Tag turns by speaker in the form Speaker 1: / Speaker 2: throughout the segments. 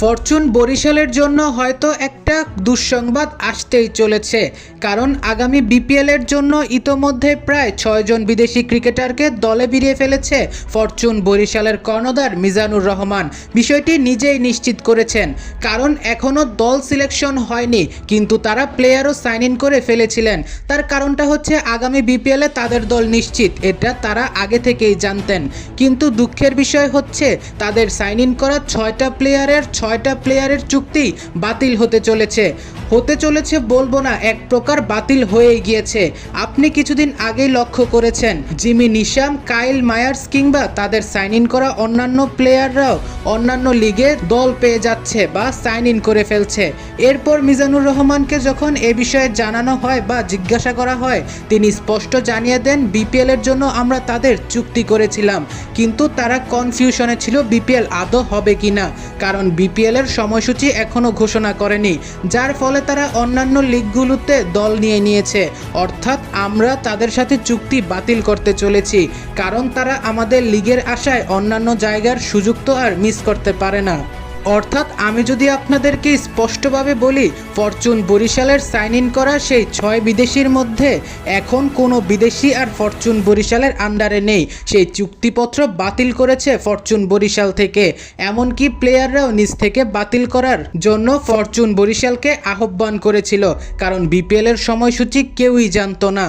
Speaker 1: Fortune বরিশালের জন্য হয়তো একটা দুঃসংবাদ আসতেই চলেছে, কারণ আগামী বিপিএলের জন্য ইতোমধ্যে প্রায় ছয়জন বিদেশি ক্রিকেটারকে দলে বিরিয়ে ফেলেছে ফরচুন বরিশালের কর্ণধার মিজানুর রহমান। বিষয়টি নিজেই নিশ্চিত করেছেন, কারণ এখনও দল সিলেকশন হয়নি, কিন্তু তারা প্লেয়ারও সাইন ইন করে ফেলেছিলেন। তার কারণটা হচ্ছে আগামী বিপিএলে তাদের দল নিশ্চিত, এটা তারা আগে থেকেই জানতেন। কিন্তু দুঃখের বিষয় হচ্ছে, তাদের সাইন ইন করা ছয়টা প্লেয়ারের ছয়টা প্লেয়ারের চুক্তি বাতিল হতে চলেছে। হতে চলেছে বলব না, এক প্রকার বাতিল হয়েই গিয়েছে। আপনি কিছুদিন আগেই লক্ষ্য করেছেন, জিমি নিশাম, কাইল মায়ার্স কিংবা তাদের সাইন ইন করা অন্যান্য প্লেয়াররাও অন্যান্য লিগে দল পেয়ে যাচ্ছে বা সাইন ইন করে ফেলছে। এরপর মিজানুর রহমানকে যখন এ বিষয়ে জানানো হয় বা জিজ্ঞাসা করা হয়, তিনি স্পষ্ট জানিয়ে দেন, বিপিএল এর জন্য আমরা তাদের চুক্তি করেছিলাম। কিন্তু তারা কনফিউশনে ছিল, বিপিএল আদৌ হবে কিনা। কারণ বিপিএল এর সময়সূচি এখনও ঘোষণা করেনি, যার ফলে তারা অন্যান্য লিগগুলোতে দল নিয়ে নিয়েছে। অর্থাৎ আমরা তাদের সাথে চুক্তি বাতিল করতে চলেছি। কারণ তারা আমাদের লিগের আশায় অন্যান্য জায়গার সুযোগ তো আর মিস করতে পারে না। অর্থাৎ আমি যদি আপনাদেরকে স্পষ্টভাবে বলি, ফরচুন বরিশালের সাইন ইন করা সেই ছয় বিদেশির মধ্যে এখন কোনো বিদেশি আর ফরচুন বরিশালের আন্ডারে নেই। সেই চুক্তিপত্র বাতিল করেছে ফরচুন বরিশাল থেকে। এমনকি প্লেয়াররাও নিজ থেকে বাতিল করার জন্য ফরচুন বরিশালকে আহ্বান করেছিল, কারণ বিপিএল এর সময়সূচি কেউই জানতো না।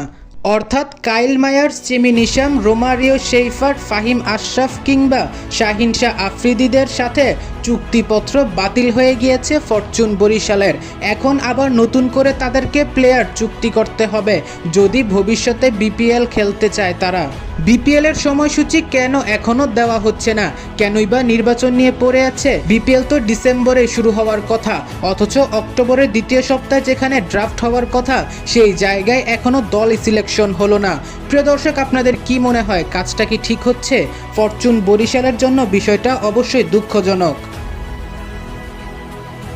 Speaker 1: অর্থাৎ Kyle Mayers, Jimmy Neesham, Romario Shepherd, Faheem Ashraf কিংবা শাহিন শাহ আফ্রিদিদের সাথে চুক্তিপত্র বাতিল হয়ে গিয়েছে ফরচুন বরিশালের। এখন আবার নতুন করে তাদেরকে প্লেয়ার চুক্তি করতে হবে, যদি ভবিষ্যতে বিপিএল খেলতে চায় তারা। বিপিএল এর সময়সূচি কেন এখনও দেওয়া হচ্ছে না? কেনই বা নির্বাচন নিয়ে পড়ে আছে? বিপিএল তো ডিসেম্বরে শুরু হওয়ার কথা, অথচ অক্টোবরের দ্বিতীয় সপ্তাহে যেখানে ড্রাফট হওয়ার কথা, সেই জায়গায় এখনও দল সিলেকশন হলো না। প্রিয় দর্শক, আপনাদের কি মনে হয়? কাজটা কি ঠিক হচ্ছে? ফরচুন বরিশালের জন্য বিষয়টা অবশ্যই দুঃখজনক।